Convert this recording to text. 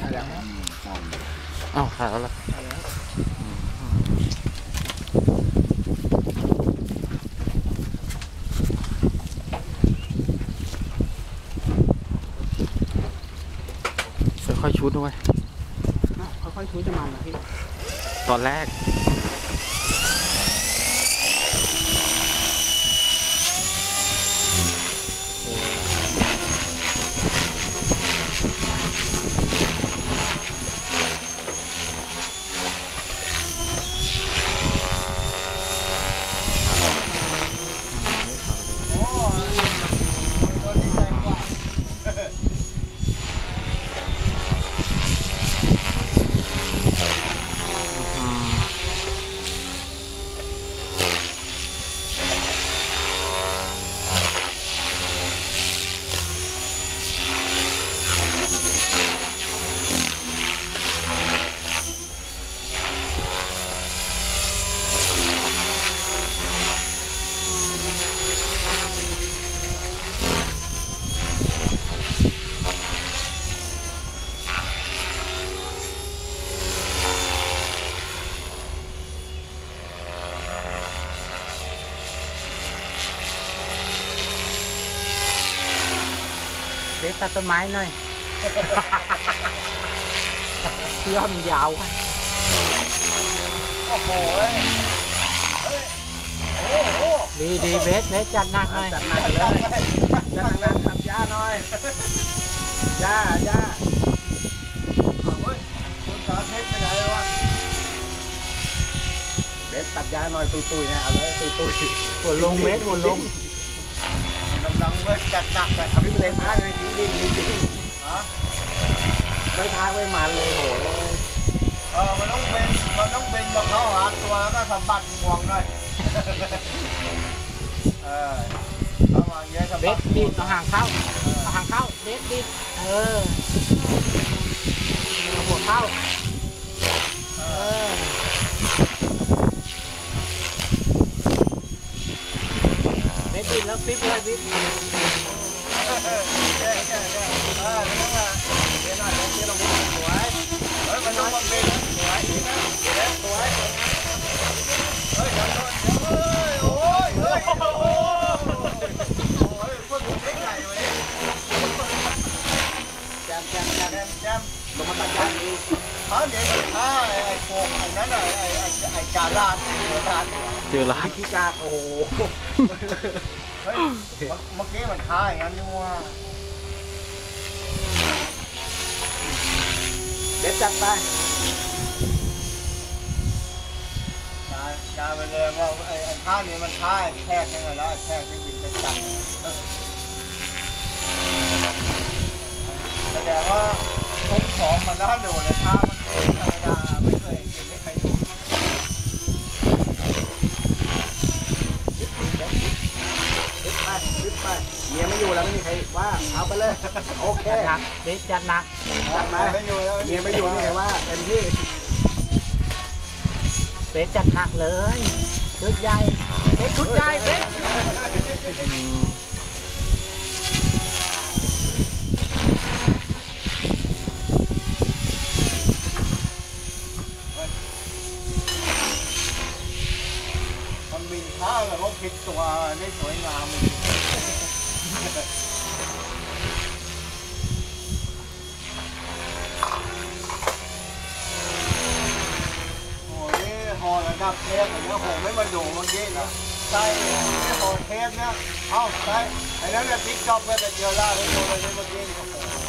ถ่ายแล้วอ้าวถ่ายแล้วล่ะค่อยๆชุดด้วยอ้าวค่อยๆชูจะมันนะพี่ ตอนแรกเด็ดตัดต้นไม้หน่อยยอดมันยาวอะโอ้โหดีดีเบสเบสจัดหนัก หน่อยจัดหนักเลยจัดหนักทำยาหน่อยยาย่าเฮ้ยคุณสาเพชรไปไหนวะเบสตัดหน่อยตุยๆเนี่ยเอาเลยตุยๆหัวลงเบสหัวลงกำลังเว้ยจัดหนักเลยทำให้เต็มท้ายเลยจริงๆจริงฮะไม่ท้ายไม่มันเลยโหเออมันต้องเป็นมันต้องเป็นกับเขาหาตัวแล้วก็สะบัดงวงหน่อยเออระวังเยอะสะเบบัสดดีดเอห่างเข้าเอห่างเข้าเบสดีดเออหัวเข้าเออเบ สดีดแล้วปิ๊บเลยปิ๊บเออเออเออเออเออนี่ต้องมาเดี๋ยวหน่อยเดี๋ยวเราไม่สวยเฮ้ยมันต้องมาเป็นสวยดีนะเดี๋ยวสวยเฮ้ยเดี๋ยวเฮ้ยโอ้ยเฮ้ยโอ้โหโอ้ยพวกผมเล็กใหญ่เลยแจมแจมแจมแจมแจมลงมาตัดยางอีกเขาเดี๋ยวถ้าไอ้โกไอ้นั้นไอ้ไอ้ไอ้กาลาดไอ้กาลาดเจอรานขี้กาโอ้โหเฮ้ยเมื่อกี้มันท้าอย่างนั้นนี่ว่าเบสจัดไปกาการไปเลยว่าไอ้ไอ้ท้านี่มันท้าไอ้แทกยังไงแล้วไอ้แทกที่บินไปจับแสดงว่าทุกของมันน่าดูเลยท้ามันเป็นธรรมดาไม่เคยเห็นไม่เคยดู ยึดไปยึดไปเมียไม่อยู่แล้วไม่มีใครว่าเอาไปเลยโอเคจัดหนักเบสจัดหนักจับมาไม่อยู่แล้วเมียไม่อยู่นี่ไงว่าเต็มที่เบสจัดหนักเลยชุดใหญ่เบสชุดใหญ่เบสมันบินท้าแบบว่าผิดตัวได้สวยงาม โอ้ยหอระดับเทพอย่างเงี้ยโหไม่มาดูเมื่อกี้นะใช่หอเทพเนี่ยเอ้าใช่ไอ้นั่นแหละติ๊กจ็อบเนี่ยแต่เดียวล่าเลยโดนเลยเมื่อกี้โอ้โห